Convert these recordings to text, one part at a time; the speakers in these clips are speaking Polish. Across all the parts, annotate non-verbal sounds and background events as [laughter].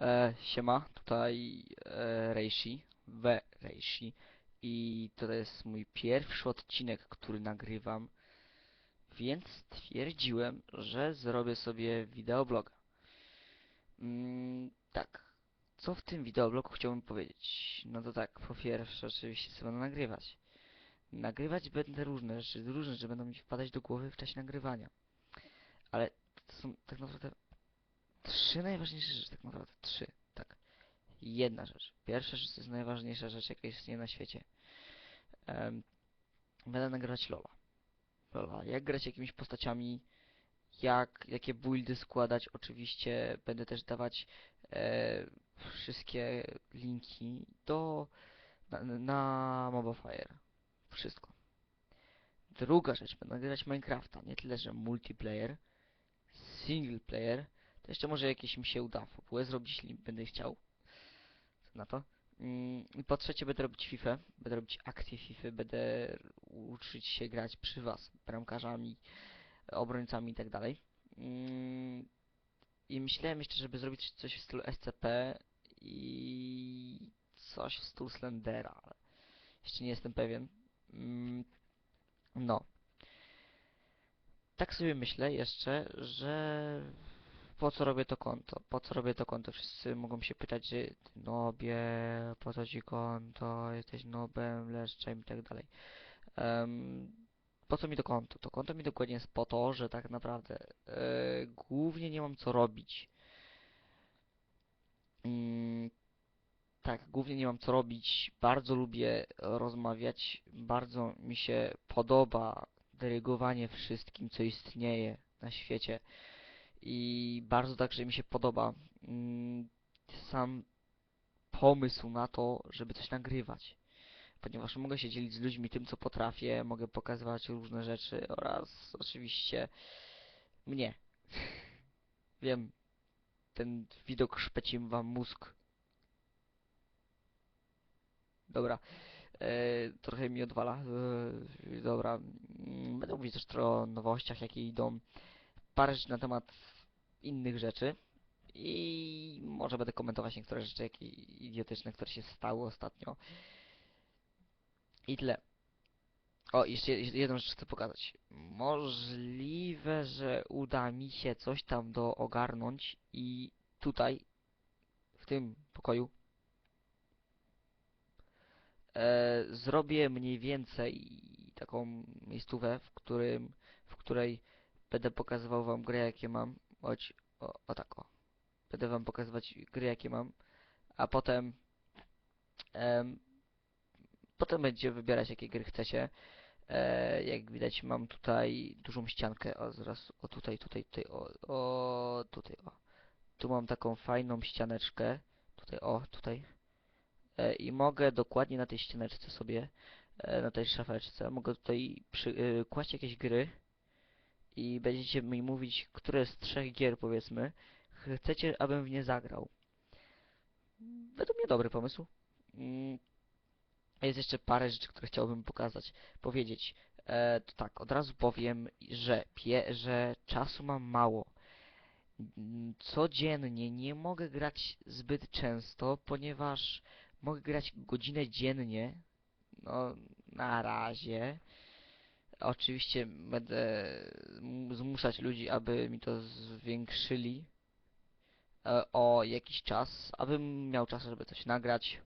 E, siema, tutaj e, Reishi, w Reishi i to jest mój pierwszy odcinek, który nagrywam, więc stwierdziłem, że zrobię sobie wideobloga. Mm, tak, co w tym wideoblogu chciałbym powiedzieć? No to tak, po pierwsze oczywiście sobie będę nagrywać. Nagrywać będę różne rzeczy, różne rzeczy będą mi wpadać do głowy w czasie nagrywania. Ale to są tak naprawdę trzy najważniejsze rzeczy, tak naprawdę trzy, tak. Jedna rzecz. Pierwsza rzecz to jest najważniejsza rzecz, jaka istnieje na świecie. Em, będę nagrywać Lola. Lola. Jak grać jakimiś postaciami, jak, jakie buildy składać. Oczywiście będę też dawać e, wszystkie linki do na, na Mobile Wszystko. Druga rzecz, będę nagrywać Minecrafta. Nie tyle, że multiplayer, single player, to jeszcze może jakieś mi się uda fabułę zrobić, jeśli będę chciał. Co na to? Mm, I po trzecie będę robić FIFA, będę robić akcje FIFA, będę uczyć się grać przy was, bramkarzami, obrońcami i tak dalej. Mm, I myślałem jeszcze, żeby zrobić coś w stylu SCP i coś w stylu Slendera, ale jeszcze nie jestem pewien. Mm, No. Tak sobie myślę jeszcze, że po co robię to konto? Po co robię to konto? Wszyscy mogą się pytać, że nobie, po co ci konto, jesteś nobem, leszczem i tak dalej. Em, po co mi to konto? To konto mi dokładnie jest po to, że tak naprawdę e, głównie nie mam co robić. Mm, tak, głównie nie mam co robić. Bardzo lubię rozmawiać. Bardzo mi się podoba dyrygowanie wszystkim, co istnieje na świecie. I bardzo także mi się podoba mm, sam pomysł na to, żeby coś nagrywać. Ponieważ mogę się dzielić z ludźmi tym, co potrafię, mogę pokazywać różne rzeczy oraz oczywiście mnie. [laughs] Wiem, ten widok szpeci wam mózg. Dobra, e, trochę mi odwala. E, dobra, mm, będę mówić też trochę o nowościach, jakie idą. Parę na temat innych rzeczy. I może będę komentować niektóre rzeczy, jakie idiotyczne, które się stały ostatnio. I tyle. O, jeszcze jed- jedną rzecz chcę pokazać. Możliwe, że uda mi się coś tam do ogarnąć i tutaj, w tym pokoju, e, zrobię mniej więcej taką miejscówę, w którym, w której będę pokazywał wam gry, jakie mam. Chodź, o, o tak o. Będę wam pokazywać gry, jakie mam, a potem em, potem będzie wybierać, jakie gry chcecie. E, jak widać, mam tutaj dużą ściankę. O, zaraz, o tutaj, tutaj, tutaj, o, o, tutaj, o. Tu mam taką fajną ścianeczkę. Tutaj, o, tutaj. E, I mogę dokładnie na tej ścianeczce sobie, e, na tej szafeczce, mogę tutaj przy, e, kłaść jakieś gry i będziecie mi mówić, które z trzech gier, powiedzmy, chcecie, abym w nie zagrał. Według mnie dobry pomysł. Mm, jest jeszcze parę rzeczy, które chciałbym pokazać, powiedzieć. E, to tak, od razu powiem, że, pie, że czasu mam mało. Mm, Codziennie nie mogę grać zbyt często, ponieważ mogę grać godzinę dziennie. No, na razie. Oczywiście będę zmuszać ludzi, aby mi to zwiększyli e, o jakiś czas, abym miał czas, żeby coś nagrać,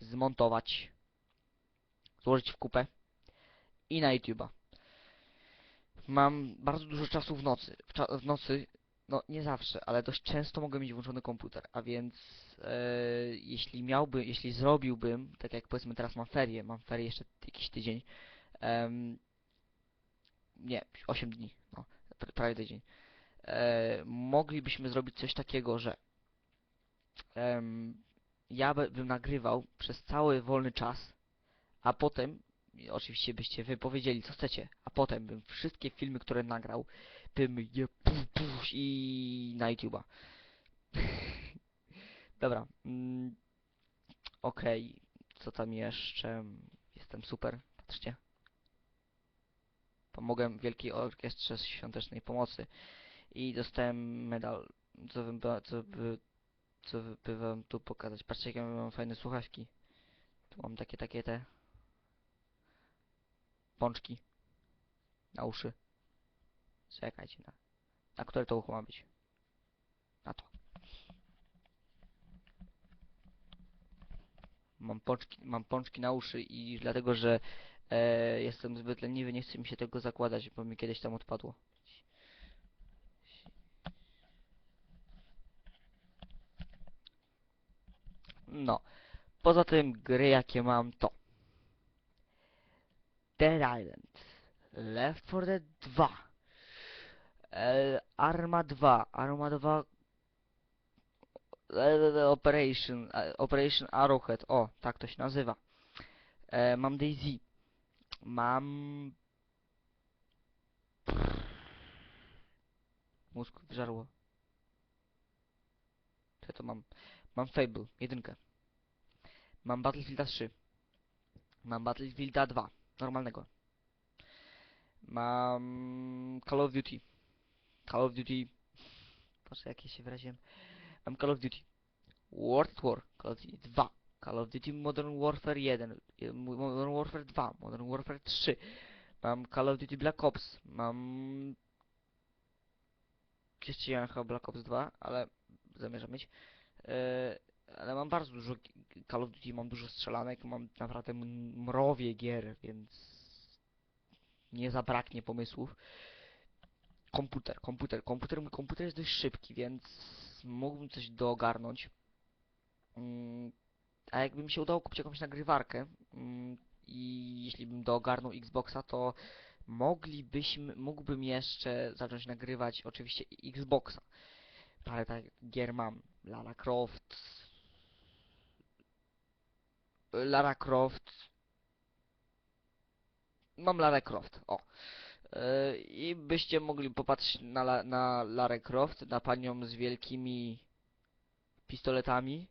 zmontować złożyć w kupę i na YouTube'a. Mam bardzo dużo czasu w nocy. W, cza w nocy, no nie zawsze, ale dość często mogę mieć włączony komputer, a więc e, jeśli miałbym, jeśli zrobiłbym, tak jak powiedzmy teraz mam ferie, mam ferie jeszcze jakiś tydzień, nie, 8 dni, no, pr- prawie tydzień, e, moglibyśmy zrobić coś takiego, że em, ja by, bym nagrywał przez cały wolny czas, a potem, oczywiście byście wypowiedzieli co chcecie, a potem bym wszystkie filmy, które nagrał, bym je pu, pu, i na YouTube'a. [laughs] Dobra. Mm, Okej, co tam jeszcze? Jestem super, patrzcie. Pomogłem Wielkiej Orkiestrze Świątecznej Pomocy i dostałem medal, co, bym, co by co by wam tu pokazać. Patrzcie, jakie mam fajne słuchawki. Tu mam takie, takie te... Pączki. Na uszy. Czekajcie na... Na które to ucho ma być? Na to. Mam pączki, mam pączki na uszy i dlatego, że e, jestem zbyt leniwy, nie chce mi się tego zakładać, bo mi kiedyś tam odpadło. No. Poza tym gry jakie mam to Dead Island, Left 4 Dead 2, e, Arma 2, Arma 2 e, Operation, e, Operation Arrowhead, o, tak to się nazywa. E, mam Daisy, mam... Mózg wżarło. Co to mam? Mam Fable, jedynkę. Mam Battlefielda 3. Mam Battlefielda 2, normalnego. Mam Call of Duty. Call of Duty... Proszę, jakie się wyraziłem. Mam Call of Duty. World War. Call of Duty 2. Call of Duty Modern Warfare 1. y, Modern Warfare 2. Modern Warfare 3. Mam Call of Duty Black Ops. Mam... Jeszcze ja chyba Black Ops 2, ale zamierzam mieć. E, ale mam bardzo dużo Call of Duty, mam dużo strzelanek, mam naprawdę mrowie gier, więc nie zabraknie pomysłów. Komputer, komputer, komputer, mój komputer jest dość szybki, więc mógłbym coś doogarnąć. Mm, a jakby mi się udało kupić jakąś nagrywarkę mm, i jeśli bym doogarnął Xboxa, to moglibyśmy, mógłbym jeszcze zacząć nagrywać oczywiście Xboxa. Parę tak gier mam. Lara Croft. Lara Croft. Mam Lara Croft, o. Yy, I byście mogli popatrzeć na, na Lara Croft, na panią z wielkimi pistoletami.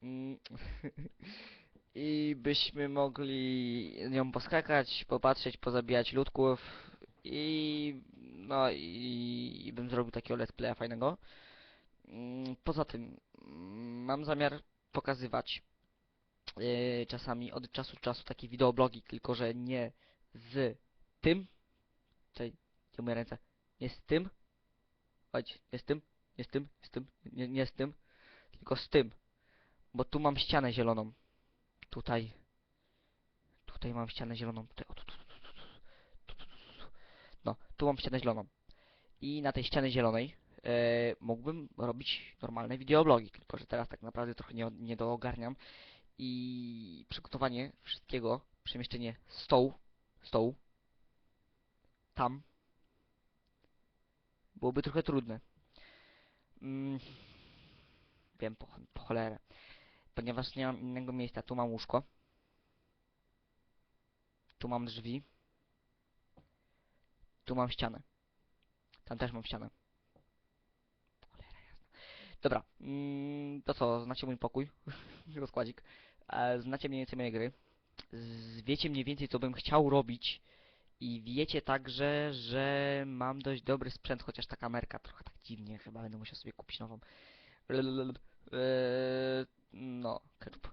[laughs] I byśmy mogli nią poskakać, popatrzeć, pozabijać ludków i no i, i bym zrobił takiego let's playa fajnego. Mm, Poza tym mm, mam zamiar pokazywać yy, czasami od czasu do czasu takie wideoblogi, tylko że nie z tym. Czekaj, gdzie moje ręce? Nie z tym. Chodź, nie z tym, nie z tym, z tym, nie, nie z tym, tylko z tym. Bo tu mam ścianę zieloną. Tutaj. Tutaj mam ścianę zieloną. Tutaj, o, tu, tu, tu, tu, tu, tu, tu. No, tu mam ścianę zieloną. I na tej ścianie zielonej yy, mógłbym robić normalne wideoblogi, tylko że teraz tak naprawdę trochę nie, nie doogarniam. I przygotowanie wszystkiego, przemieszczenie stołu, stołu, tam, byłoby trochę trudne. Mm, wiem, po, po cholerę. Ponieważ nie mam innego miejsca, tu mam łóżko, tu mam drzwi, tu mam ścianę, tam też mam ścianę. Dobra, mm, to co, znacie mój pokój, [laughs] rozkładzik, e, znacie mniej więcej moje gry, wiecie mniej więcej co bym chciał robić. I wiecie także, że mam dość dobry sprzęt, chociaż ta kamerka trochę tak dziwnie, chyba będę musiał sobie kupić nową. Eee, no, ketchup.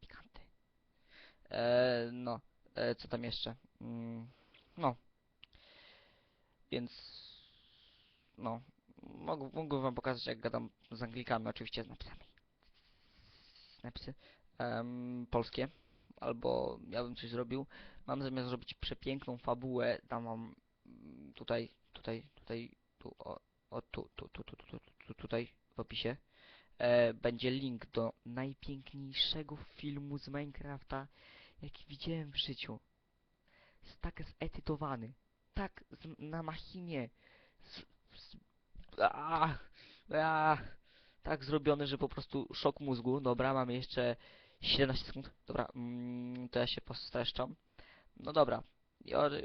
Pikanty. Eee, no, e, co tam jeszcze? Mm, no. Więc, no, mogę, mógłbym wam pokazać jak gadam z Anglikami, oczywiście z napisami. Napisy em, polskie, albo ja bym coś zrobił. Mam zamiar zrobić przepiękną fabułę, tam mam mm, tutaj, tutaj, tutaj, tu, o, o tu, tu, tu, tu, tu, tu, tu, tutaj w opisie e, będzie link do najpiękniejszego filmu z Minecrafta, jaki widziałem w życiu. Jest tak zetytowany, tak z, na machinie, z, z, a, a, tak zrobiony, że po prostu szok mózgu. Dobra, mamy jeszcze 17 sekund. Dobra, mm, to ja się postreszczam. No dobra,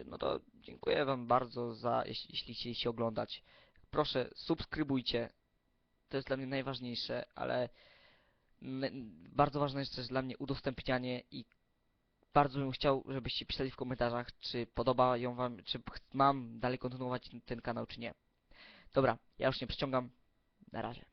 no to dziękuję wam bardzo za, jeśli, jeśli chcieliście oglądać. Proszę, subskrybujcie. To jest dla mnie najważniejsze, ale bardzo ważne jest też dla mnie udostępnianie i bardzo bym chciał, żebyście pisali w komentarzach, czy podoba ją wam, czy mam dalej kontynuować ten, kanał, czy nie. Dobra, ja już nie przeciągam. Na razie.